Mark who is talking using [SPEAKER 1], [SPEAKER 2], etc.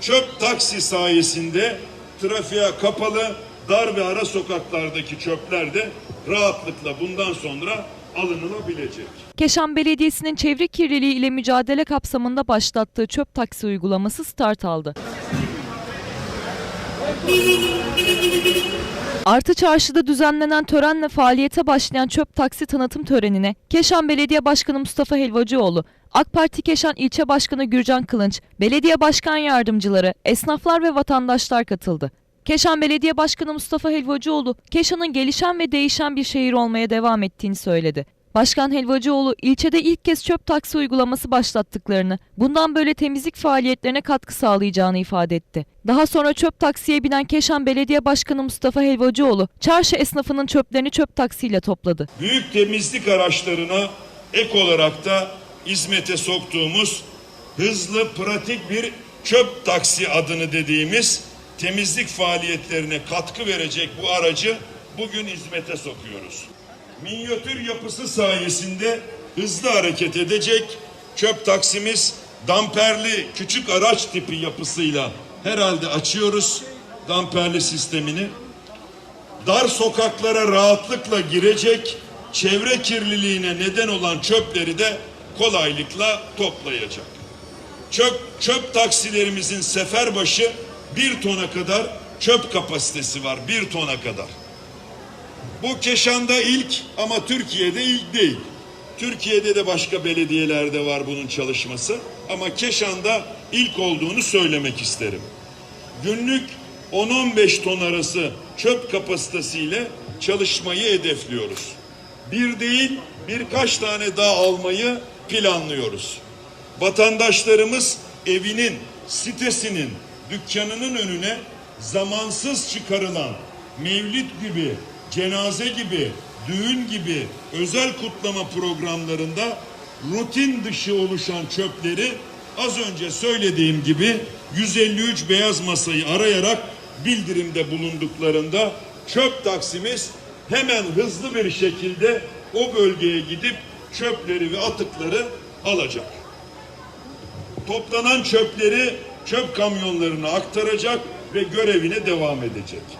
[SPEAKER 1] Çöp taksi sayesinde trafiğe kapalı dar ve ara sokaklardaki çöpler de rahatlıkla bundan sonra alınılabilecek.
[SPEAKER 2] Keşan Belediyesi'nin çevre kirliliği ile mücadele kapsamında başlattığı çöp taksi uygulaması start aldı. Artı Çarşı'da düzenlenen törenle faaliyete başlayan çöp taksi tanıtım törenine Keşan Belediye Başkanı Mustafa Helvacıoğlu, AK Parti Keşan İlçe Başkanı Gürcan Kılınç, belediye başkan yardımcıları, esnaflar ve vatandaşlar katıldı. Keşan Belediye Başkanı Mustafa Helvacıoğlu, Keşan'ın gelişen ve değişen bir şehir olmaya devam ettiğini söyledi. Başkan Helvacıoğlu ilçede ilk kez çöp taksi uygulaması başlattıklarını, bundan böyle temizlik faaliyetlerine katkı sağlayacağını ifade etti. Daha sonra çöp taksiye binen Keşan Belediye Başkanı Mustafa Helvacıoğlu, çarşı esnafının çöplerini çöp taksiyle topladı.
[SPEAKER 1] Büyük temizlik araçlarına ek olarak da hizmete soktuğumuz hızlı pratik bir çöp taksi adını dediğimiz temizlik faaliyetlerine katkı verecek bu aracı bugün hizmete sokuyoruz. Minyatür yapısı sayesinde hızlı hareket edecek çöp taksimiz damperli küçük araç tipi yapısıyla herhalde açıyoruz damperli sistemini dar sokaklara rahatlıkla girecek, çevre kirliliğine neden olan çöpleri de kolaylıkla toplayacak. Çöp, çöp taksilerimizin sefer başı bir tona kadar çöp kapasitesi var, bir tona kadar. Bu Keşan'da ilk ama Türkiye'de ilk değil. Türkiye'de de başka belediyelerde var bunun çalışması ama Keşan'da ilk olduğunu söylemek isterim günlük 10-15 ton arası çöp kapasitesiyle çalışmayı hedefliyoruz. Bir değil birkaç tane daha almayı planlıyoruz. Vatandaşlarımız evinin, sitesinin, dükkanının önüne zamansız çıkarılan mevlid gibi, cenaze gibi, düğün gibi özel kutlama programlarında rutin dışı oluşan çöpleri az önce söylediğim gibi 153 beyaz masayı arayarak bildirimde bulunduklarında çöp taksimiz hemen hızlı bir şekilde o bölgeye gidip çöpleri ve atıkları alacak. Toplanan çöpleri çöp kamyonlarına aktaracak ve görevine devam edecek.